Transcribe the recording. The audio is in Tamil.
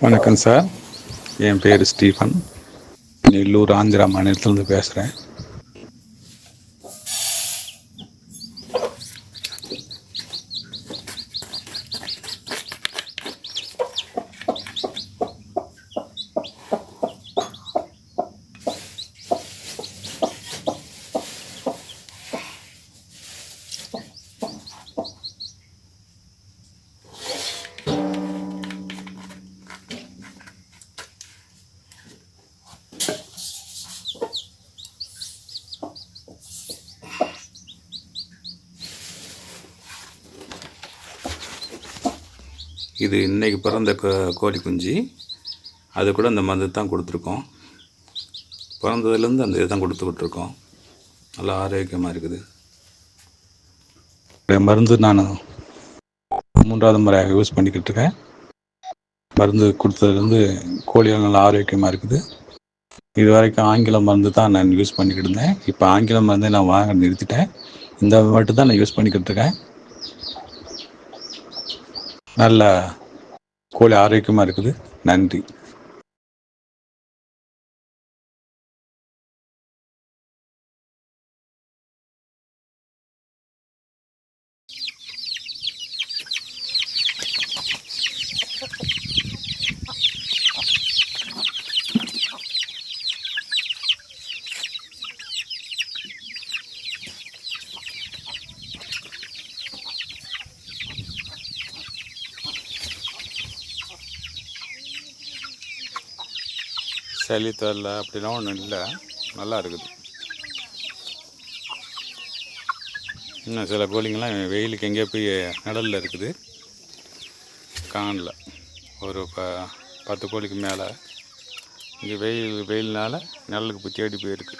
வணக்கம் சார். என் பேர் ஸ்டீஃபன். நெல்லூர் ஆந்திரா மாநிலத்திலேருந்து பேசுகிறேன் இது இன்றைக்கி பிறந்த கோ- கோழி குஞ்சு. அது கூட இந்த மருந்து தான் கொடுத்துருக்கோம். பிறந்ததுலேருந்து அந்த இதுதான் தான் கொடுத்துக்கிட்டு நல்லா ஆரோக்கியமாக இருக்குது. மருந்து நான் மூன்றாவது முறையாக யூஸ் பண்ணிக்கிட்டு இருக்கேன். மருந்து கொடுத்ததுலேருந்து கோழிகள் நல்லா ஆரோக்கியமாக இருக்குது. இது வரைக்கும் ஆங்கில மருந்து தான் நான் யூஸ் பண்ணிக்கிட்டு இருந்தேன். இப்போ ஆங்கில மருந்தை நான் வாங்க நிறுத்திட்டேன். இந்த மட்டும் தான் நான் யூஸ் பண்ணிக்கிட்டு இருக்கேன். நல்ல கோழி ஆரோக்கியமாக இருக்குது. நன்றி. சளி தொல்லை அப்படிலாம் ஒன்றும் இல்லை. நல்லா இருக்குது. இன்னும் சில கோழிங்கெல்லாம் வெயிலுக்கு எங்கேயோ போய் நிழல்ல இருக்குது. காணல. ஒரு ப பத்து கோழிக்கு மேலே. இங்கே வெயில் வெயில்னால நிழலுக்கு போய் தேடி போயிருக்கு.